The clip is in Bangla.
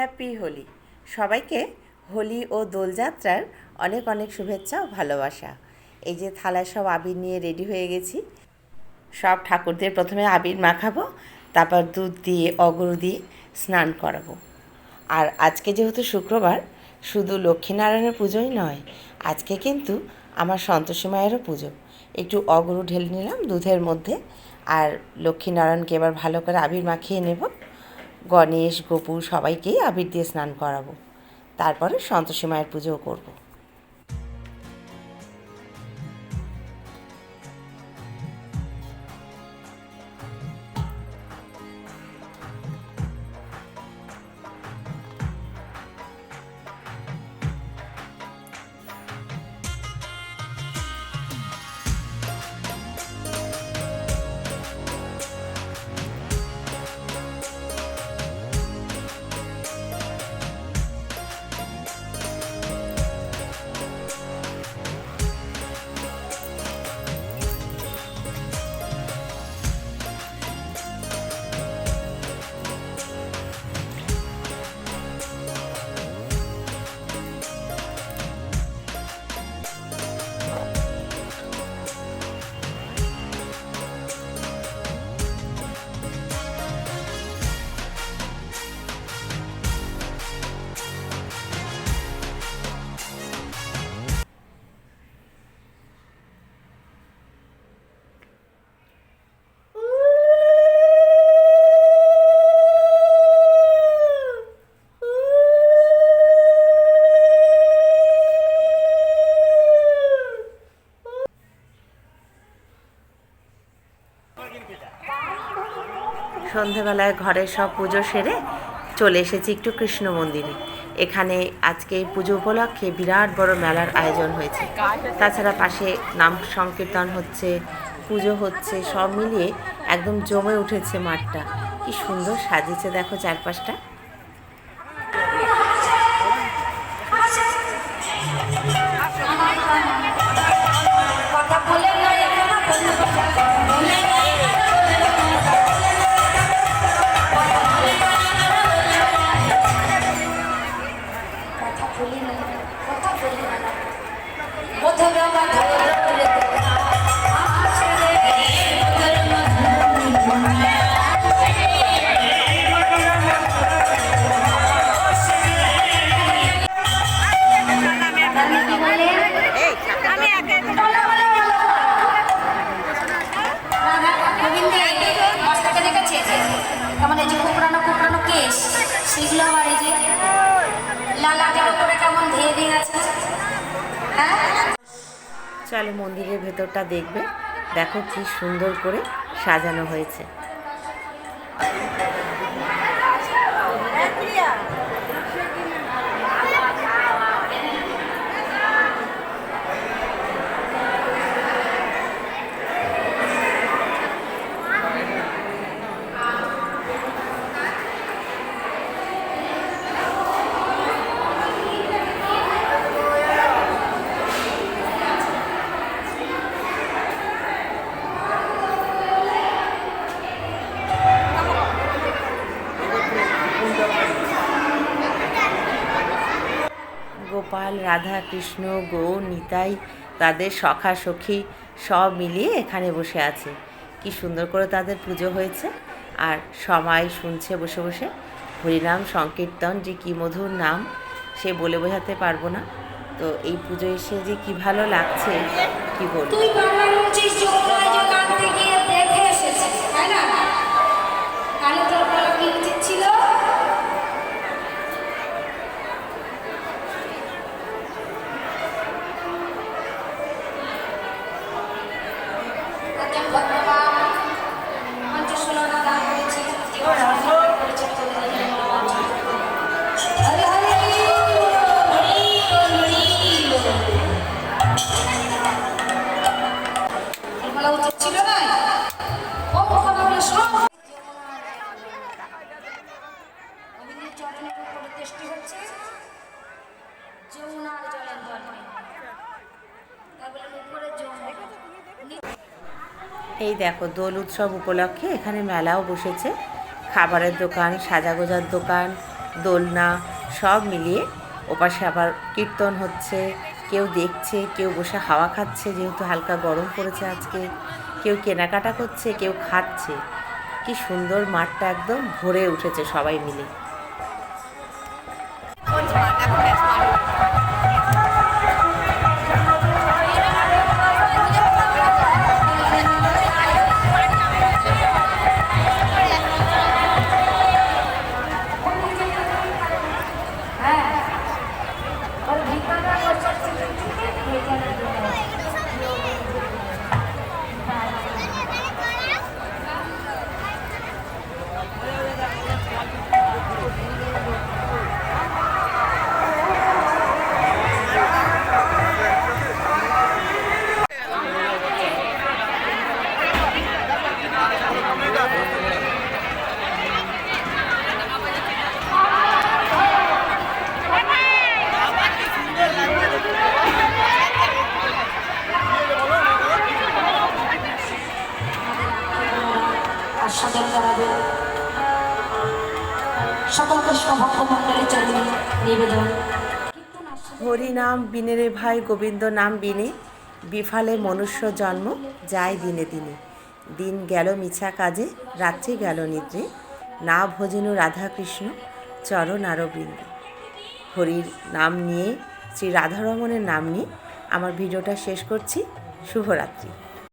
হ্যাপি হোলি। সবাইকে হোলি ও দোলযাত্রার অনেক অনেক শুভেচ্ছা ও ভালোবাসা। এই যে থালায় সব আবির নিয়ে রেডি হয়ে গেছি। সব ঠাকুরদের প্রথমে আবির মাখাবো, তারপর দুধ দিয়ে অগরু দিয়ে স্নান করাবো। আর আজকে যেহেতু শুক্রবার, শুধু লক্ষ্মীনারায়ণের পুজোই নয়, আজকে কিন্তু আমার সন্তোষী মায়েরও পুজো। একটু অগরু ঢেলে নিলাম দুধের মধ্যে, আর লক্ষ্মীনারায়ণকে এবার ভালো করে আবির মাখিয়ে নেব। গণেশ গোপু সবাইকেই আবির দিয়ে স্নান করাবো। তারপরে সন্তোষী মায়ের পুজোও করব। সন্ধেবেলায় ঘরের সব পুজো সেরে চলে এসেছি একটু কৃষ্ণ মন্দিরে। এখানে আজকে এই পুজো উপলক্ষে বিরাট বড় মেলার আয়োজন হয়েছে। তাছাড়া পাশে নাম সংকীর্তন হচ্ছে, পুজো হচ্ছে, সব মিলিয়ে একদম জমে উঠেছে মাঠটা। কি সুন্দর সাজিয়েছে দেখো চারপাশটা। এই যে কুকরানো কুকরানো কেস সেগুলো আবার এই যে লালাটের উপরে কেমন ধেয়ে দিয়ে আছে? হ্যাঁ? চলো মন্দিরের ভেতরটা দেখবে। দেখো কি সুন্দর করে সাজানো হয়েছে। গোপাল, রাধা কৃষ্ণ, গৌ, নিতাই, তাদের সখা, সখী সব মিলিয়ে এখানে বসে আছে। কি সুন্দর করে তাদের পুজো হয়েছে। আর সবাই শুনছে বসে বসে। হরিনাম, সংকীর্তন, যে কি মধুর নাম, সে বলে বোঝাতে পারব না। তো এই পুজো এসে যে কি ভালো লাগছে, কি বলব? দৃষ্টি হচ্ছে যমুনার জলের যমুনা। এই দেখো, দোল উৎসব উপলক্ষে এখানে মেলাও বসেছে। খাবারের দোকান, সাজাগোজার দোকান, দোলনা, সব মিলিয়ে ওপাশে আবার কীর্তন হচ্ছে। কেউ দেখছে, কেউ বসে হাওয়া খাচ্ছে, যেহেতু হালকা গরম পড়েছে আজকে। কেউ কেনাকাটা করছে, কেউ খাচ্ছে। কি সুন্দর মাঠটা একদম ভরে উঠেছে সবাই মিলে। banget নিবেদন। হরি নাম বিনে রে ভাই, গোবিন্দ নাম বিনে। বিফালে মনুষ্য জন্ম, যায় দিনে দিনে। দিন গেল মিছা কাজে, রাত্রি গেল নিদ্রে। না ভোজনু রাধাকৃষ্ণ, চরণ আরও বৃন্দে। হরির নাম নিয়ে, শ্রী রাধারমণের নাম নিয়ে আমার ভিডিওটা শেষ করছি। শুভরাত্রি।